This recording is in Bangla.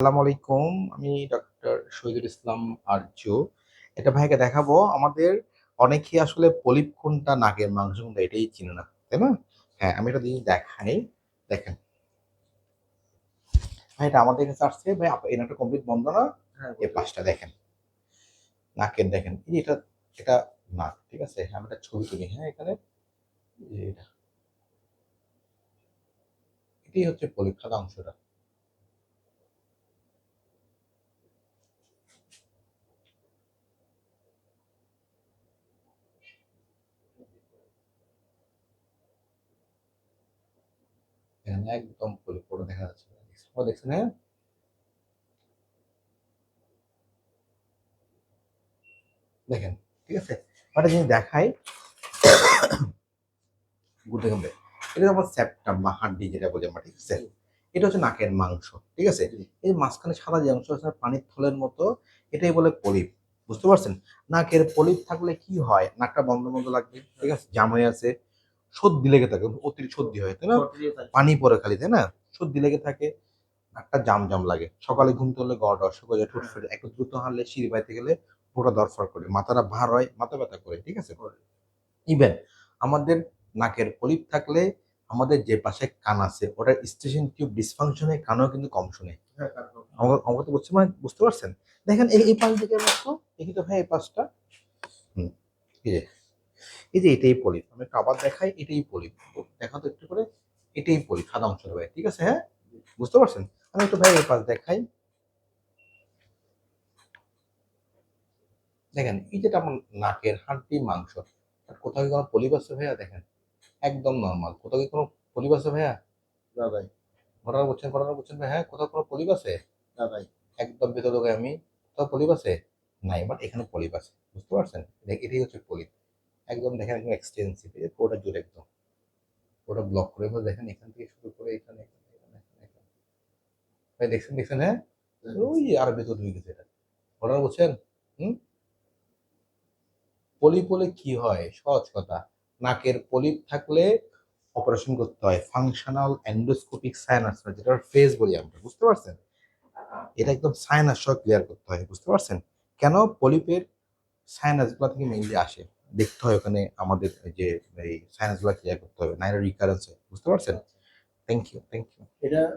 আসসালামু আলাইকুম আমি ডক্টর শহীদুল ইসলাম আর্য। এটা ভাইকে দেখাবো আমাদের অনেকেই আসলে পলিপ কোনটা নাকের মাংস কোনটা এটাই চিনে না তাই না? হ্যাঁ আমি এটা দিয়ে দেখাই দেখেন। ভাই এটা আমাদের কাছে আসছে ভাই নাকটা কমপ্লিট বন্ধ না? হ্যাঁ এই পাশটা দেখেন। নাকের দেখেন। এটা এটা নাক ঠিক আছে? আমি একটা ছবি তুলি হ্যাঁ এখানে। এটা। এটাই হচ্ছে পলিপ সাদা অংশটা। একদম পুরো দেখা যাচ্ছে ও দেখছেন হ্যাঁ? দেখেন ঠিক আছে? একটা জিনিস দেখাই। গুড দেখুন ভাই। এটা আমার সেপ্টাম বা হাড্ডি যেটা বলি আমরা ঠিক আছে? এটা হচ্ছে নাকের মাংস ঠিক আছে? এই মাঝখানে সাদা যে অংশ আছে পানির থলের মতো এটাই বলে পলিপ বুঝতে পারছেন? নাকের পলিপ থাকলে কি হয়? নাকটা বন্ধ বন্ধ লাগবে ঠিক আছে? জাম হয়ে আছে সর্দি লেগে থাকে অতিরিক্ত সর্দি হয় তাই না? পানি পরে খালি তাই না? সর্দি লেগে থাকে একটা জাম জাম লাগে। সকালে ঘুমতে হলে গড় শুকিয়ে যায় ঠোঁট ফেটে একটু দ্রুত হারলে সিঁড়ি বাইতে গেলে পুরো দরফর করে মাথাটা ভার হয় মাথা ব্যথা করে ঠিক আছে? ইভেন আমাদের নাকের পলিপ থাকলে আমাদের যে পাশে কান আছে ওটা স্টেশন টিউব ডিসফাংশনে কানও কিন্তু কম শুনে। আমাকে আমাকে তো বুঝতে পার- বুঝতে পারছেন? দেখেন এই এই পাশ দিকে রাখো দেখি তো ভাই এই পাশটা। হুম এই যে এটাই পলিপ আমি আবার দেখাই এটাই পলিপ। দেখা তো একটু করে এটাই পলিপ সাদা অংশ ভাই ঠিক আছে হ্যাঁ? বুঝতে পারছেন? আমি একটু ভাই এই পাশ দেখাই। দেখেন এই যেটা আমার নাকের হাড্ডি মাংস আর কোথাও কি কোনো পলিপ আছে ভাইয়া? দেখেন একদম নর্মাল কোথাও কি কোনো পলিপ আছে ভাইয়া? না ভাই। ঘটনা বলছেন ঘটনা বলছেন ভাই হ্যাঁ কোথাও কোনো পলিপ আছে? না ভাই। একদম ভেতর আমি কোথাও পলিপ আছে? নাই বাট এখানে পলিপ আছে বুঝতে পারছেন? এটাই হচ্ছে পলিপ। একদম দেখেন একদম এক্সটেন্সিভ এই পুরোটা জুড়ে একদম। পুরোটা ব্লক করে এবার দেখেন এখান থেকে শুরু করে এখানে। ভাই দেখছেন দেখছেন হ্যাঁ ওই আর ভেতর ঢুকে গেছে এটা। ঘটনা বলছেন? হুম? পলিপ হলে কি হয়? সহজ কথা। নাকের পলিপ থাকলে অপারেশন করতে হয়। ফাংশনাল এন্ডোস্কোপিক সাইনাস যেটা ফেস বলি আমরা বুঝতে পারছেন? এটা একদম সাইনাস সহ ক্লিয়ার করতে হয় বুঝতে পারছেন? কেন? পলিপের সাইনাসগুলো থেকে মেইনলি আসে। দেখতে হয় ওখানে আমাদের এই যে এই গুলা ক্লিয়ার করতে হবে। নাইরা রিকারেন্স বুঝতে পারছেন? থ্যাংক ইউ থ্যাংক ইউ এটা